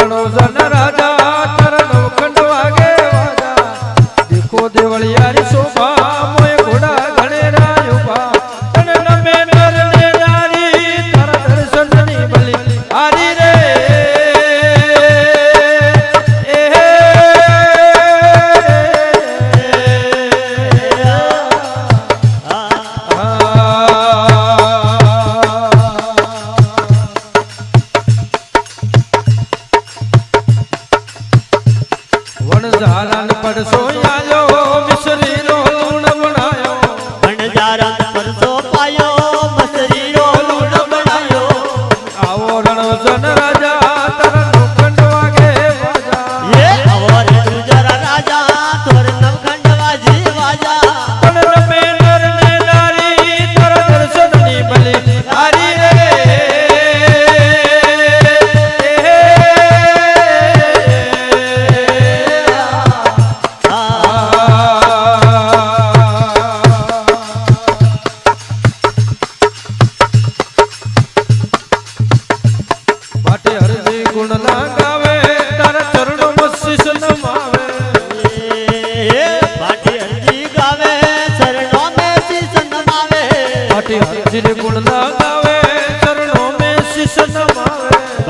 માણસ ન રાજા પણ ઝાલાન પડશો આલો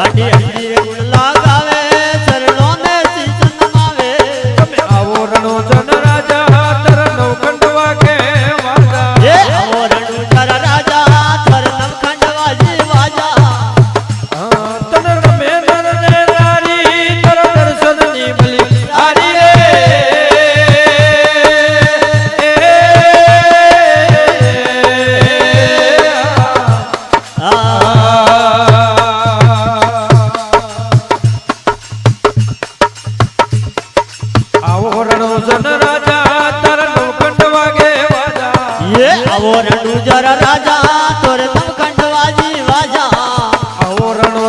બાકી જર રાજા તોર નવખંડ વાજી વાજા. આવો રણો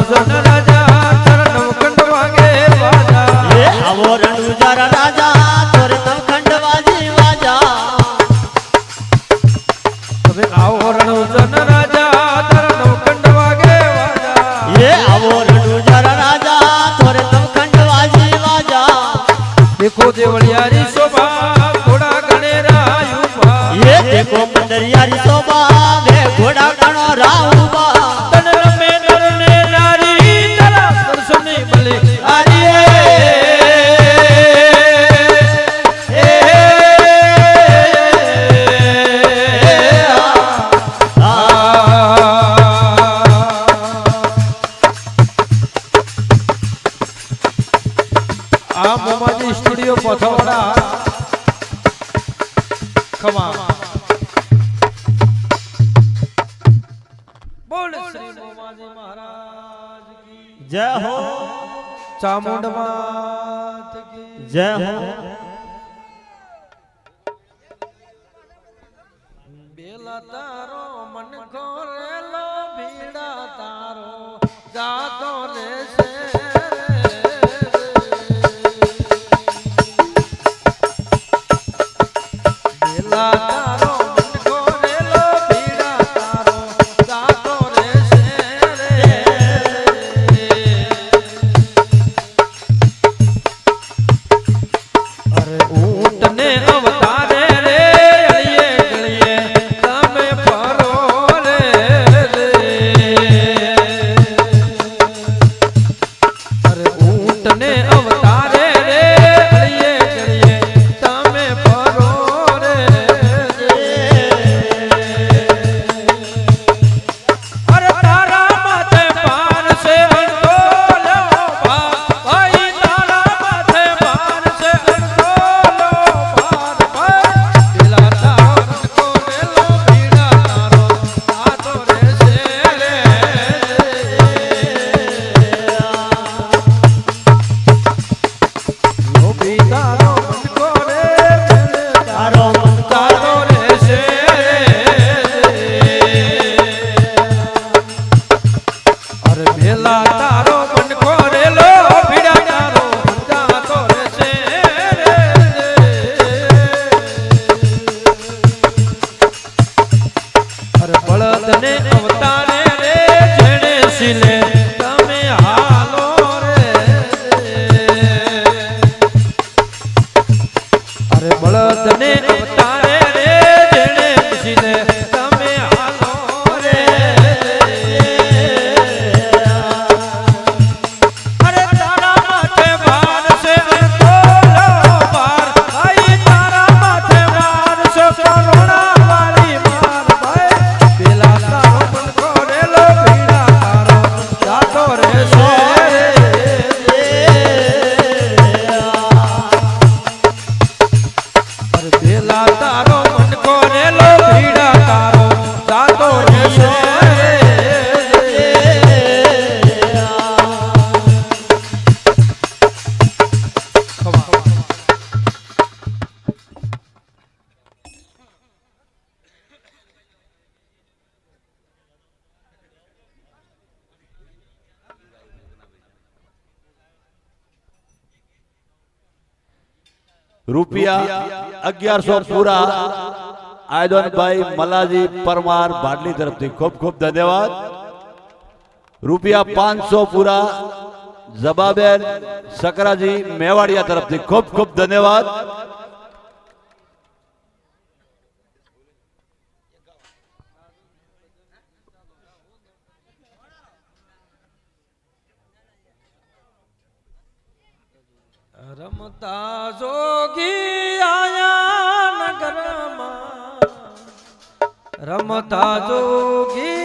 દેખો દેવળિયારી શોભા ચામુંડમાં જય હો. બળદ ને અવતારે રે જેણે સિલે રૂપિયા અગિયારસો પૂરા. આયોજનભાઈ મલાજી પરમાર ભાડલી તરફથી ખૂબ ખૂબ ધન્યવાદ. રૂપિયા પાંચસો પૂરા. જબાબેન સકરાજી મેવાડિયા તરફથી ખૂબ ખૂબ ધન્યવાદ. રમતા જોગી આયા નગરમાં. રમતા જોગી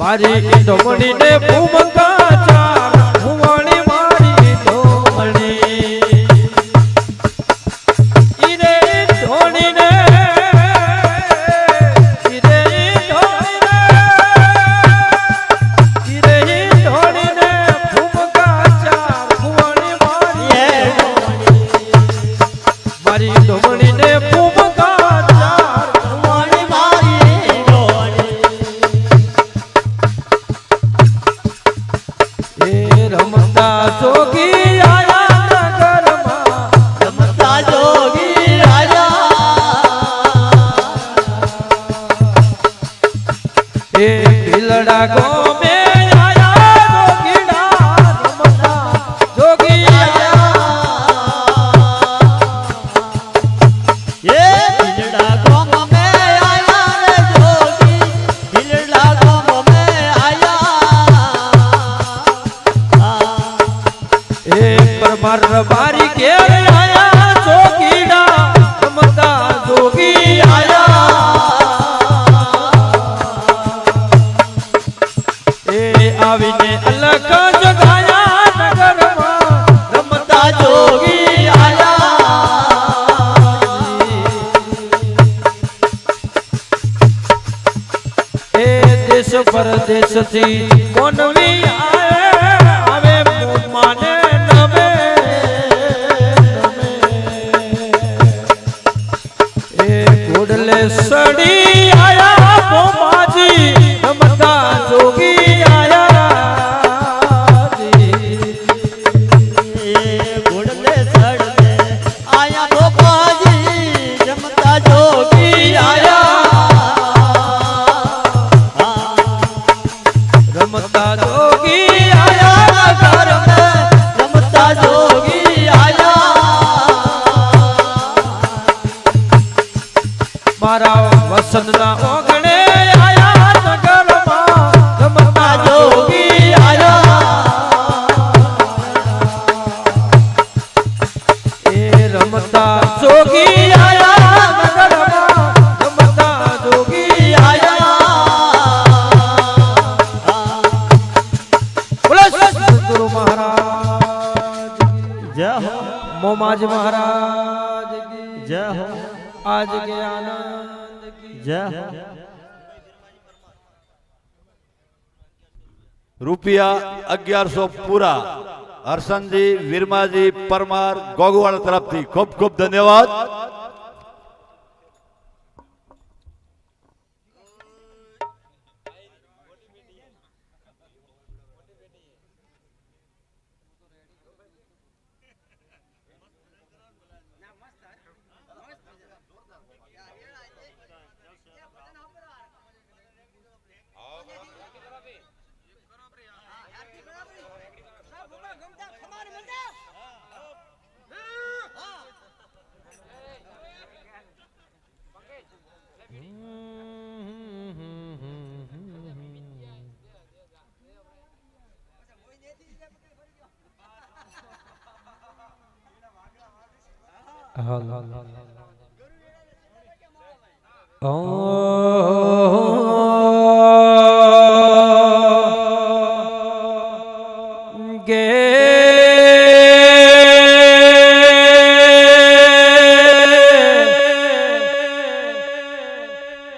મારી ડમણી ને ભૂમકા મારા બારી ઘેર એ આવીને અલગ જગાયા નગરમાં રમતા આવે આવે માને સડી આયા રૂપિયા અગિયારસો પૂરા. હરસનજી વીરમાજી પરમાર ગોગવાડા તરફથી ખૂબ ખૂબ ધન્યવાદ. ગે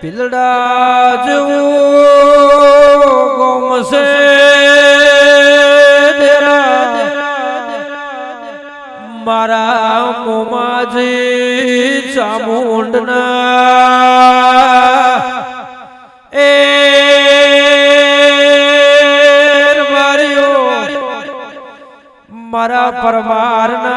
પિલડા જેવું ગોમસે મારા મોમાજી ચામુંડના એ મારા પરમારના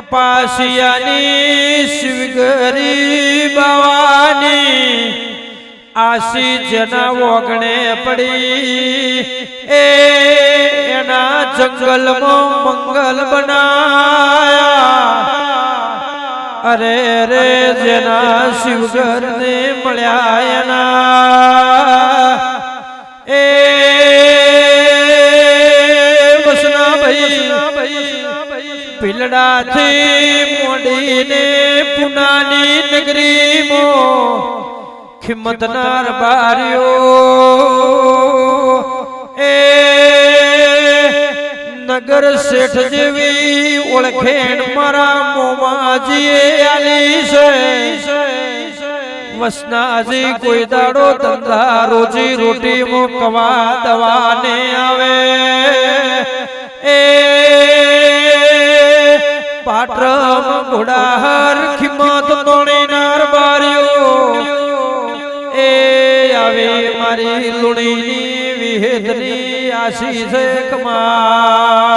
કપાસિયાની શિવગરી બાવાની આશી જેના વગણે પડી એ એના જંગલમાં મંગલ બનાયા. અરે રે જેના શિવગર ને મળ્યા એના. ભાઈ પિલડાથી મોડીને પુનાની નગરીમો ખિમતનાર બાર્યો એ નગર શેઠ જેવી ઓળખેણ મારા મોમાજીએ આલી છે. વસનાજી કોઈ દાડો ધંધા રોજી રોટી મોકવા દવાને આવે. પાટરમ ઘોડાહર ખિમત તોણીનાર બાર્યો એ આવે મારી લુણીની વિહેદની આશીષ કમા